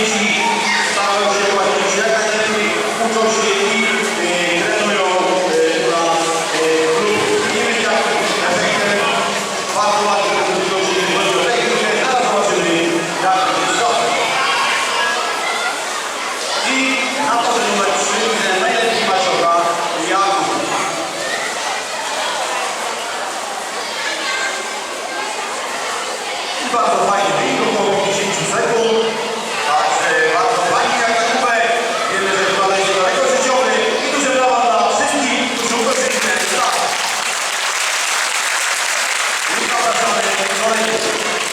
dzieci starają się właśnie przyjechać, dzieci uczą się i y, trenują y, dla y. Nie wiem jak to efektem bardzo ładnie prezentują się inności techniczne. Teraz zobaczymy jak to I na to że numer 3 najlepiej Maciora Jakub. I bardzo fajnie.